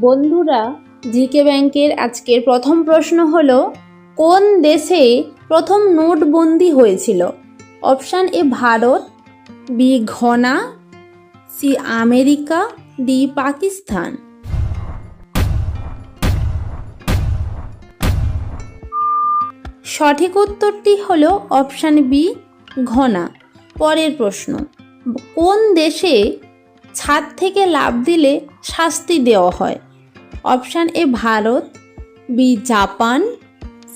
বন্ধুরা, জিকে ব্যাংকের আজকের প্রথম প্রশ্ন হলো, কোন দেশে প্রথম নোটবন্দি হয়েছিল? Option A Bharat, B Ghana, C America, D Pakistan. সঠিক উত্তরটি হলো অপশান বি, ঘনা। পরের প্রশ্ন, কোন দেশে ছাদ থেকে লাভ দিলে শাস্তি দেওয়া হয়। Option A Bharat, B Japan,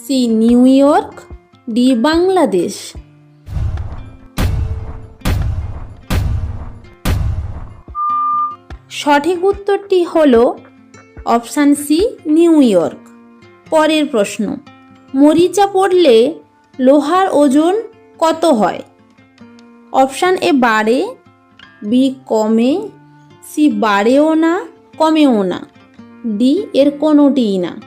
C New York, D Bangladesh. সঠিক উত্তরটি হল অপশান সি নিউ ইয়র্ক। পরের প্রশ্ন, মরিচা পড়লে লোহার ওজন কত হয়? অপশান এ বাড়ে, বি কমে সি বাড়েও না, কমেও না। ডি এর কোনোটিই না।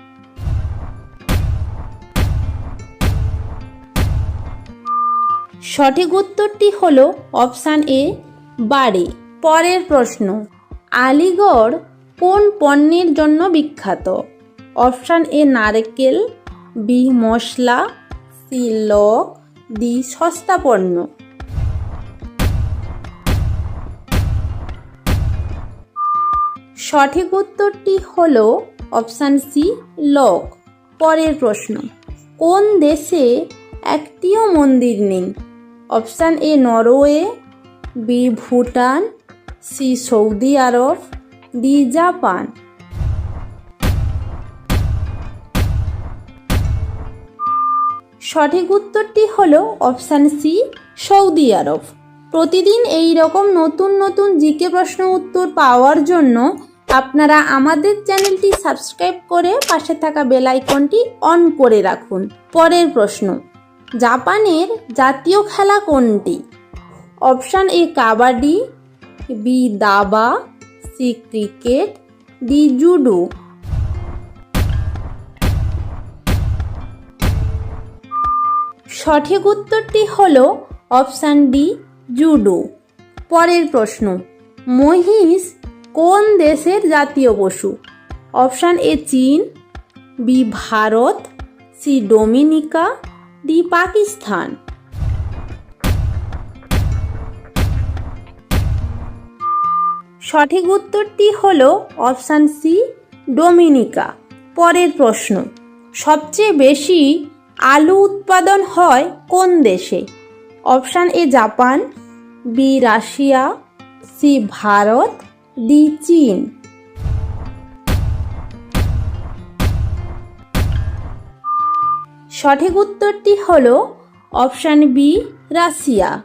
সঠিক উত্তরটি হল অপশান এ, বাড়ে। পরের প্রশ্ন, আলিগড় কোন পণ্যের জন্য বিখ্যাত? অপশান এ, নারকেল, বি, মশলা, সি, লক, ডি, সস্তা পণ্য। সঠিক উত্তরটি হল অপশান সি, লক। পরের প্রশ্ন, কোন দেশে একটিও মন্দির নেই? Option A, Norway, B, Bhutan, C, Saudi Arab, D, Japan. সঠিক উত্তরটি হলো অপশান সি, সৌদি আরব। প্রতিদিন এই রকম নতুন নতুন জিকে প্রশ্ন উত্তর পাওয়ার জন্য আপনারা আমাদের চ্যানেলটি সাবস্ক্রাইব করে পাশে থাকা বেল আইকনটি অন করে রাখুন। পরের প্রশ্ন, জাপানের জাতীয় খেলা কোনটি? অপশান এ কাবাডি, বি দাবা, সি ক্রিকেট, ডি জুডো। সঠিক উত্তরটি হল অপশান ডি, জুডো। পরের প্রশ্ন, মহিষ কোন দেশের জাতীয় পশু? অপশান এ চীন, B Bharat, C Dominica, D Pakistan. সঠিক উত্তরটি হল অপশান সি, ডোমিনিকা। পরের প্রশ্ন, সবচেয়ে বেশি আলু উৎপাদন হয় কোন দেশে? Option A Japan, B Russia, C Bharat D চীন। সঠিক উত্তরটি হল অপশান বি, রাশিয়া।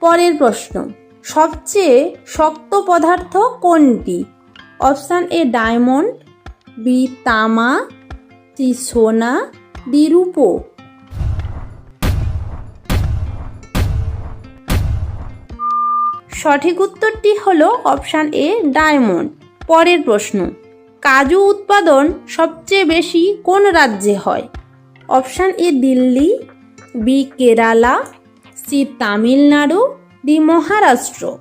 পরের প্রশ্ন, সবচেয়ে শক্ত পদার্থ কোনটি? অপশান এ, ডায়মন্ড, বি, তামা, সি, সোনা, ডি, রূপো। সঠিক উত্তরটি হল অপশান এ, ডায়মন্ড। পরের প্রশ্ন, কাজু উৎপাদন সবচেয়ে বেশি কোন রাজ্যে হয়? Option A, Delhi, B, Kerala, C, Tamil Nadu, D, Maharashtra.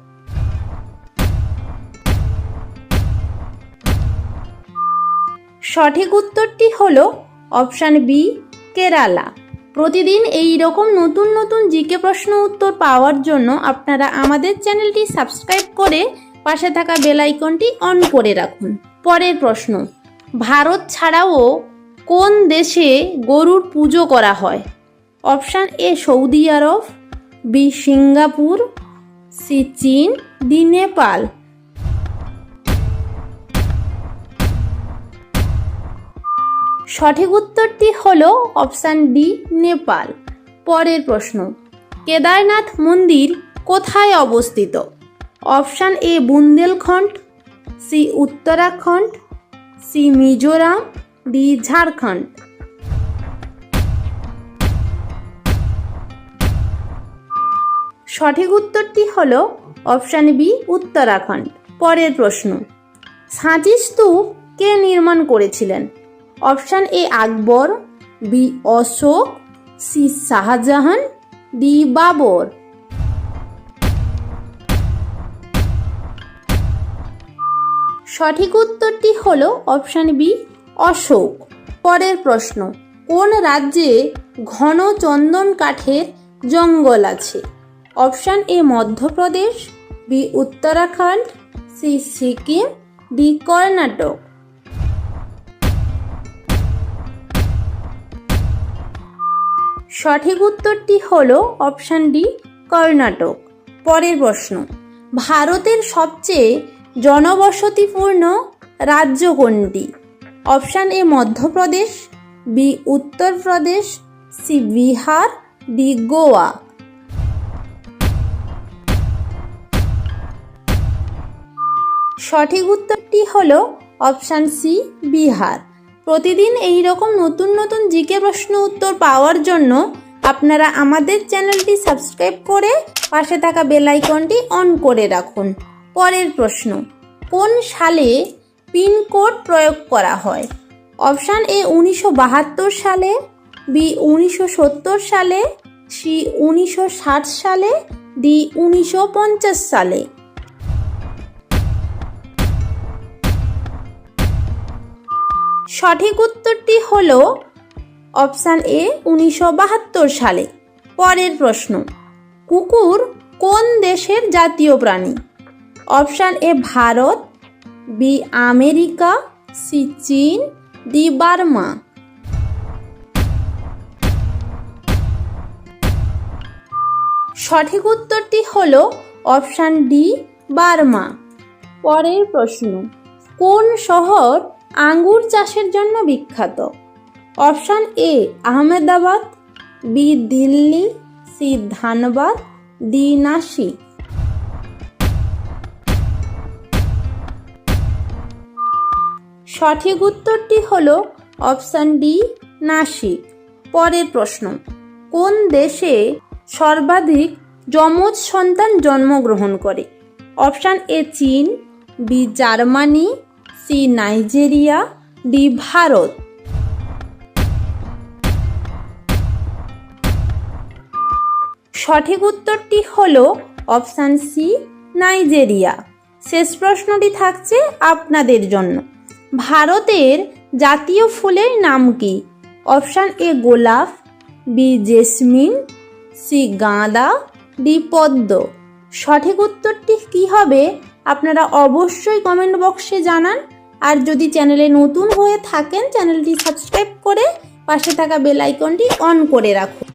সঠিক উত্তরটি হল অপশান বি, কেরালা। প্রতিদিন এই রকম নতুন নতুন জিকে প্রশ্ন উত্তর পাওয়ার জন্য আপনারা আমাদের চ্যানেলটি সাবস্ক্রাইব করে পাশে থাকা বেল আইকনটি অন করে রাখুন। পরের প্রশ্ন, ভারত ছাড়াও কোন দেশে গরুর পুজো করা হয়? Option A, Saudi Arab, B, Singapore, C, চীন, ডি, নেপাল। সঠিক উত্তরটি হল অপশান ডি, নেপাল। পরের প্রশ্ন, কেদারনাথ মন্দির কোথায় অবস্থিত? Option A, Bundelkhand, C, Uttarakhand, C, Mizoram, D, Jharkhand. সঠিক উত্তরটি হল অপশান বি, উত্তরাখণ্ড। পরের প্রশ্ন সাঁচি স্তূপ কে নির্মাণ করেছিলেন? Option A Akbar, B Ashok, C Shah Jahan, D Babur. সঠিক উত্তরটি হল অপশান বি, অশোক। পরের প্রশ্ন, কোন রাজ্যে ঘন চন্দন কাঠের জঙ্গল আছে? Option A Madhya Pradesh, B Uttarakhand, C Sikkim, D Karnataka. সঠিক উত্তরটি হল অপশান ডি, কর্ণাটক। পরের প্রশ্ন, ভারতের সবচেয়ে জনবসতিপূর্ণ রাজ্য কোনটি? Option A, Madhya Pradesh, B, Uttar Pradesh, C, Bihar, D, Goa. সঠিক উত্তরটি হল অপশান সি, বিহার। প্রতিদিন এই রকম নতুন নতুন জিকে প্রশ্ন উত্তর পাওয়ার জন্য আপনারা আমাদের চ্যানেলটি সাবস্ক্রাইব করে পাশে থাকা বেল আইকনটি অন করে রাখুন। পরের প্রশ্ন, কোন সালে পিনকোড প্রয়োগ করা হয়? অপশান এ উনিশশো বাহাত্তর সালে, বি উনিশশো সত্তর সালে, সি উনিশশো ষাট সালে, ডি উনিশশো পঞ্চাশ সালে। সঠিক উত্তরটি হল অপশান এ, উনিশশো বাহাত্তর সালে। পরের প্রশ্ন, কুকুর কোন দেশের জাতীয় প্রাণী? Option A, Bharat, B, America, C, চীন, ডি, বার্মা। সঠিক উত্তরটি হল অপশান ডি, বার্মা। পরের প্রশ্ন, কোন শহর আঙ্গুর চাষের জন্য বিখ্যাত। Option A, Ahmedabad, B, Delhi, C, Dhanbad, D Nashik সঠিক উত্তরটি হল অপশান ডি নাসিক পরের প্রশ্ন, কোন দেশে সর্বাধিক যমজ সন্তান জন্মগ্রহণ করে? অপশান এ, চীন, B, Germany C Nigeria, D Bharat. সঠিক উত্তরটি হল অপশান সি, নাইজেরিয়া। শেষ প্রশ্নটি থাকছে আপনাদের জন্য। ভারতের জাতীয় ফুলের নাম কি? অপশান এ গোলাপ, বি জেসমিন, সি গাঁদা, ডি পদ্ম। সঠিক উত্তরটি কি হবে? আপনারা অবশ্যই কমেন্ট বক্সে জানান। আর যদি চ্যানেলে নতুন হয়ে থাকেন, চ্যানেলটি সাবস্ক্রাইব করে পাশে থাকা বেল আইকনটি অন করে রাখুন।